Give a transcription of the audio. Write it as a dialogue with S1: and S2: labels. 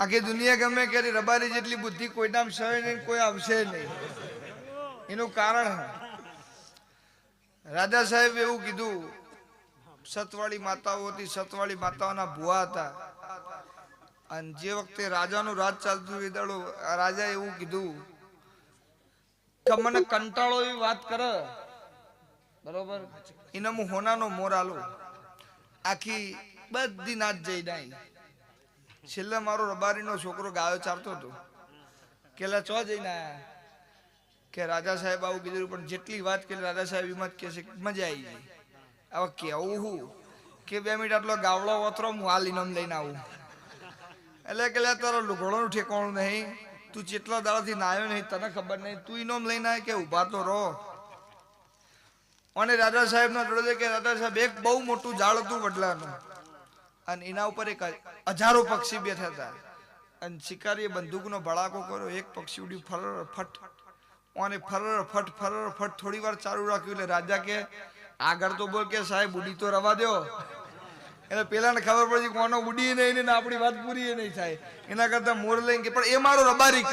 S1: આખી દુનિયા ગમે કે રબારી જેટલી બુદ્ધિ કોઈનામ સવે નહીં, કોઈ આવશે નહીં. એનું કારણ રાજા સાહેબ એવું કીધું, સતવાળી માતાઓ હતી, સતવાળી માતાઓના ભુવા હતા. અને જે વખતે રાજાનું રાજ ચાલતું એ રાજા એવું કીધું, કે મને કંટાળો એવી વાત કરે. બરોબર? એને હું હોનાનો મોર આલો. આખી બધી નાચ જઈ નાઈ છેલ્લે મારો રબારીનો છોકરો ગાયો ચારતો હતો. કેલા ચો જઈને આયા? કે રાજા સાહેબ આવું કીધું પણ જેટલી વાત કે રાજા સાહેબ એમાં જ કહે છે મજા આવી ગઈ. હવે કેવું હું? કે બે મિનિટ આટલો ગાવડો વતરો હું હાલ લીનમ લઈને આવું. એટલે કે તારો લુગડોનું ઠેકાણું નહીં. તું જેટલા દાડાથી નાયો નહીં, તને ખબર નહીં. તું ઇનોમ લઈને આવે કે ઊભા તો રહો. અને રાજા સાહેબ નો છે કે રાજા સાહેબ, એક બહુ મોટું ઝાડ હતું વડલાનું. અને એના ઉપર એક હજારો પક્ષી બેઠા હતા. અને શિકારીએ બંદૂકનો ભડાકો કર્યો, એક પક્ષી ઉડ્યું ફરર ફટ, અને ફરર ફટ ફરર ફટ થોડી વાર ચાલુ રાખ્યું એટલે રાજા કે, આગળ તો બોલ કે સાહેબ, ઉડી તો રવા દો એટલે પેલાને ખબર પડી કોનો ઉડી નહીં ને આપણી વાત પૂરી નહીં થાય. એના કરતા મોર લઈને કે, પણ એ મારો રબારી